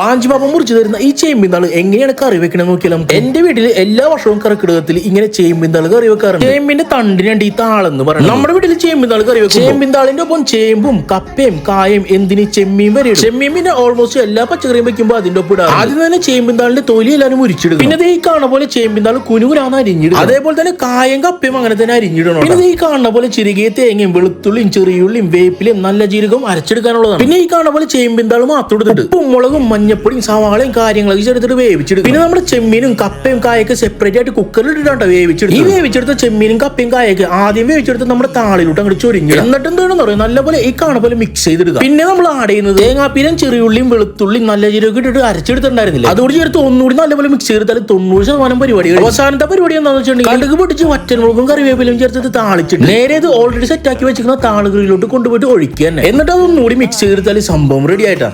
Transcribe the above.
പാഞ്ചിപാപ്പ മുറിച്ചു തരുന്ന ഈ ചേമ്പിന്താൾ എങ്ങനെയാണ് കറി വെക്കണത് നമുക്ക്? എന്റെ വീട്ടിൽ എല്ലാ വർഷവും കറക്കിടകത്തിൽ ഇങ്ങനെ ചേമ്പിന്താൾ കറി വെക്കാറുണ്ട്. ചേമ്പിന്റെ തണ്ടിനുണ്ട് ഈ താളെന്ന് പറയുന്നത്. നമ്മുടെ വീട്ടിൽ ചേമ്പിന്താൾ കറി വെക്കും ചേമ്പിന്താളിന്റെ ഒപ്പം ചേമ്പും കപ്പയും കായും എന്തിന് ചെമ്മീൻ വരെ. ചെമ്മീൻ പിന്നെ ഓൾമോസ്റ്റ് എല്ലാ പച്ചക്കറിയും വെക്കുമ്പോൾ അതിന്റെ ഒപ്പം ഇടാം ആദ്യം തന്നെ ചേമ്പിന്താളിന്റെ തൊലി എല്ലാവരും മുരിച്ചിടും പിന്നെ ഈ കാണുന്ന പോലെ ചേമ്പിന്താൾ കുനുകുരാന്ന് അരിഞ്ഞിടും അതേപോലെ തന്നെ കായം കപ്പയും അങ്ങനെ തന്നെ അരിഞ്ഞിടണം പിന്നെ ഈ കാണുന്ന പോലെ ചെറുകിയ തേങ്ങയും വെളുത്തുള്ളിയും ചെറിയുള്ളിയും വേപ്പിലും നല്ല ജീരകവും അരച്ചെടുക്കാനുള്ളതാണ്. പിന്നെ ഈ കാണുന്ന പോലെ ചേമ്പിന്താൾ മാത്രം എടുത്തിട്ട് ഉപ്പും മുളകും മഞ്ഞപ്പൊടിയും സവാളയും കാര്യങ്ങളൊക്കെ ചേർത്തിട്ട് വേവിച്ചെടുക്കും. പിന്നെ നമ്മുടെ ചെമ്മീനും കപ്പയും കായൊക്കെ സെപ്പറേറ്റ് ആയിട്ട് കുക്കറിൽ ഇട്ടിട്ടാണ് വേവിച്ചെടുത്ത്. ഈ വേവിച്ചെടുത്ത ചെമ്മീനും കപ്പയും കായൊക്കെ ആദ്യം വേവിച്ചെടുത്ത് നമ്മുടെ താളിലോട്ട് അങ്ങോട്ട് ചൊരിഞ്ഞു എന്നിട്ട് എന്താണെന്ന് പറയും നല്ലപോലെ ഈ കാണ പോലെ മിക്സ് ചെയ്തിടുക. പിന്നെ നമ്മൾ ആഡ് ചെയ്യുന്നത് തേങ്ങാപ്പീരം ചെറിയുള്ളിയും വെളുത്തുള്ളിയും നല്ല ജീരകം ഇട്ടിട്ട് അരച്ചെടുത്തിട്ടുണ്ടായിരുന്നില്ല? അതുകൂടി ചേർത്ത് ഒന്നുകൂടി നല്ലപോലെ മിക്സ് ചെയ്തെടുത്താൽ തൊണ്ണൂറ് ശതമാനം പരിപാടി അവസാനത്തെ പരിപാടി എന്താണെന്ന് വെച്ചിട്ടുണ്ടെങ്കിൽ കടുക് പൊട്ടിച്ച് വറ്റൻമുളകും കറിവേപ്പിലും ചേർത്തിട്ട് താളിച്ചിട്ട് നേരെ ഇത് ഓൾറെഡി സെറ്റ് ആക്കി വെച്ചിരിക്കുന്ന താളുകളിലോട്ട് കൊണ്ടുപോയിട്ട് ഒഴിക്കുക തന്നെ. എന്നിട്ട് അതൊന്നുകൂടി മിക്സ് ചെയ്തിട്ടാൽ സംഭവം റെഡി ആയിട്ടാ